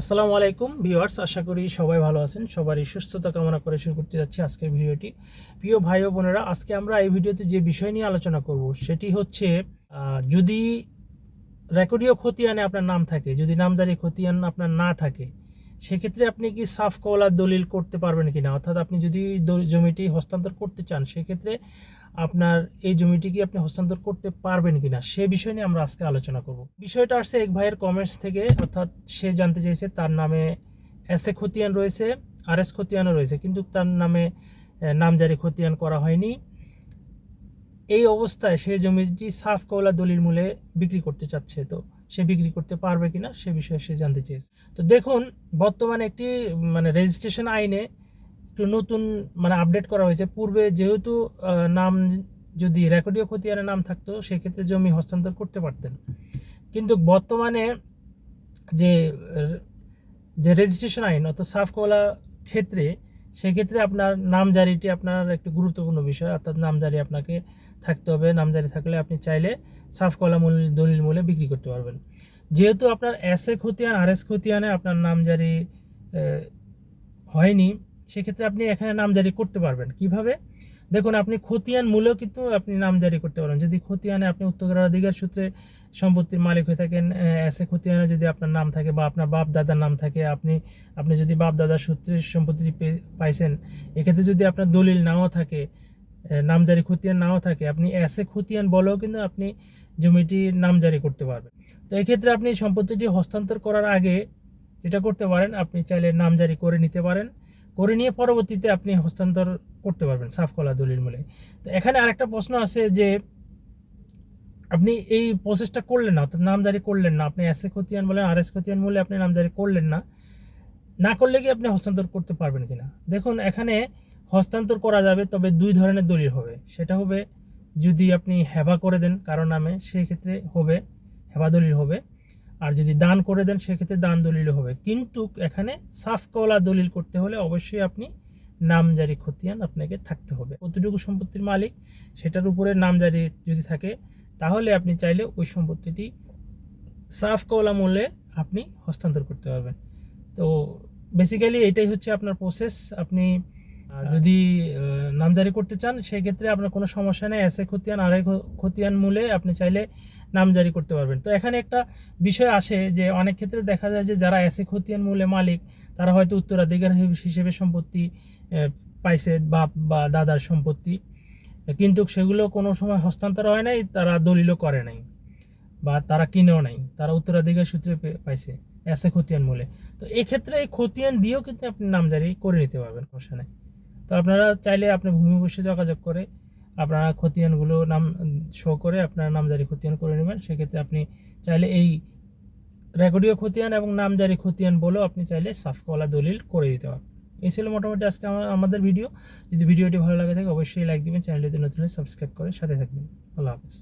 আসসালামু আলাইকুম ভিউয়ার্স, আশা করি সবাই ভালো আছেন। সবারই সুস্থতা কামনা করে শুরু করতে যাচ্ছি আজকের ভিডিওটি। প্রিয় ভাই ও বোনেরা, আজকে আমরা এই ভিডিওতে যে বিষয় নিয়ে আলোচনা করব, সেটি হচ্ছে যদি রেকর্ডীয় খতিয়ানে আপনার নাম থাকে, যদি নামদারি খতিয়ান আপনার না থাকে সেক্ষেত্রে আপনি কি সাফ কওলা দলিল করতে পারবেন কিনা? অর্থাৎ আপনি যদি জমিটি হস্তান্তর করতে চান, সেক্ষেত্রে আপনার এই জমিটি কি আপনি হস্তান্তর করতে পারবেন কিনা? সে বিষয় নিয়ে আমরা আজকে আলোচনা করব। বিষয়টা আসছে এক ভাইয়ের কমেন্টস থেকে, অর্থাৎ সে জানতে চাইছে তার নামে এস এ খতিয়ান রয়েছে আর এস খতিয়ানও রয়েছে, কিন্তু তার নামে নামজারি খতিয়ান করা হয়নি। এই অবস্থায় সে জমিটি সাফ কওলা দলিল মূলে বিক্রি করতে চাচ্ছে। তো সে বিক্রি করতে পারবে কিনা সে বিষয়ে সে জানতে চেয়েছে। তো দেখুন, বর্তমানে একটি মানে রেজিস্ট্রেশন আইনে একটু নতুন মানে আপডেট করা হয়েছে। পূর্বে যেহেতু নাম যদি রেকর্ডীয় খতিয়ানের নাম থাকতো, সেক্ষেত্রে জমি হস্তান্তর করতে পারতেন। কিন্তু বর্তমানে যে যে রেজিস্ট্রেশন আইন, অর্থাৎ সাফ কওলা ক্ষেত্রে সেক্ষেত্রে আপনার নামজারিটি আপনার একটি গুরুত্বপূর্ণ বিষয়, অর্থাৎ নামজারি আপনাকে থাকতে হবে। নামজারি থাকলে আপনি চাইলে সাফ কলা মূল, দলিল মূল্যে বিক্রি করতে পারবেন। যেহেতু আপনার এস এ খতিয়ান আর এস খতিয়ানে আপনার নামজারি হয়নি, সেক্ষেত্রে আপনি এখানে নামজারি করতে পারবেন। কীভাবে? দেখুন আপনি খতিয়ান মূলেও কিন্তু আপনি নাম জারি করতে পারেন। যদি খতিয়ানে আপনি উত্তরাধিকার সূত্রে সম্পত্তির মালিক হয়ে থাকেন এসে খতিয়ানে যদি আপনার নাম থাকে বা আপনার বাপ দাদার নাম থাকে আপনি আপনি যদি বাপ দাদার সূত্রে সম্পত্তি পে- পাইছেন এক্ষেত্রে যদি আপনার দলিল নাও থাকে আহ, নামজারি খতিয়ান নাও থাকে আপনি এসে খতিয়ান বলেও কিন্তু আপনি জমিটি নামজারি করতে পারবেন। তো এক্ষেত্রে আপনি সম্পত্তিটি হস্তান্তর করার আগে যেটা করতে পারেন আপনি চাইলে নামজারি করে নিতে পারেন। করে নিয়ে পরবর্তীতে আপনি হস্তান্তর করতে পারবেন সাফ কলা দলিল মূলে। তো এখানে আরেকটা প্রশ্ন আছে যে, আপনি এই প্রসেসটা করলেন না, অর্থাৎ নামজারি করলেন না, আপনি এস এ খতিয়ান বলেন, আর এস খতিয়ান মূলে আপনি নামজারি করলেন না না করলে কি আপনি হস্তান্তর করতে পারবেন কিনা? দেখুন, এখানে হস্তান্তর করা যাবে, তবে দুই ধরনের দলিল হবে। সেটা হবে, যদি আপনি হেবা করে দেন কারও নামে, সেই ক্ষেত্রে হবে, হেবা দলিল হবে। আর যদি দান করে দেন, সেক্ষেত্রে দান দলিল হবে। কিন্তু এখানে সাফ কওলা দলিল করতে হলে অবশ্যই আপনি নামজারি খতিয়ান আপনাকে থাকতে হবে। কতটুকু সম্পত্তির মালিক, সেটার উপরে নামজারি যদি থাকে, তাহলে আপনি চাইলে ওই সম্পত্তিটি সাফ কওলা মূল্যে আপনি হস্তান্তর করতে পারবেন। তো বেসিক্যালি এটাই হচ্ছে আপনার প্রসেস আপনি যদি নামজারি করতে চান সেই ক্ষেত্রে আপনার কোনো সমস্যা নেই। এসে খতিয়ান আড়াই খতিয়ান মূলে আপনি চাইলে নামজারি করতে পারবেন। তো এখানে একটা বিষয় আসে যে, অনেক ক্ষেত্রে দেখা যায় যে, যারা এসে খতিয়ান মূলে মালিক, তারা হয়তো উত্তরাধিকার হিসেবে সম্পত্তি পাইছে, বাপ বা দাদার সম্পত্তি। কিন্তু সেগুলো কোনো সময় হস্তান্তর হয় নাই, তারা দলিলও করে নাই বা তারা কিনেও নাই। তারা উত্তরাধিকার সূত্রে পাইছে এসে খতিয়ান মূলে। তো এক্ষেত্রে এই খতিয়ান দিয়েও কিন্তু আপনি নামজারি করে নিতে পারবেন, সমস্যা নাই। তো আপনারা চাইলে আপনি ভূমি বসে যোগাযোগ করে আপনারা খতিয়ানগুলো নাম শো করে আপনারা নামজারি খতিয়ান করে নেবেন। সেক্ষেত্রে আপনি চাইলে এই রেকর্ডীয় খতিয়ান এবং নামজারি খতিয়ান বলেও আপনি চাইলে সাফকওয়ালা দলিল করে দিতে পারবেন। এই ছিল মোটামুটি আজকে আমাদের ভিডিও। যদি ভিডিওটি ভালো লাগে থাকে, অবশ্যই লাইক দিবেন চ্যানেলটিতে নতুন সাবস্ক্রাইব করে সাথে থাকবেন। আল্লাহ হাফেজ।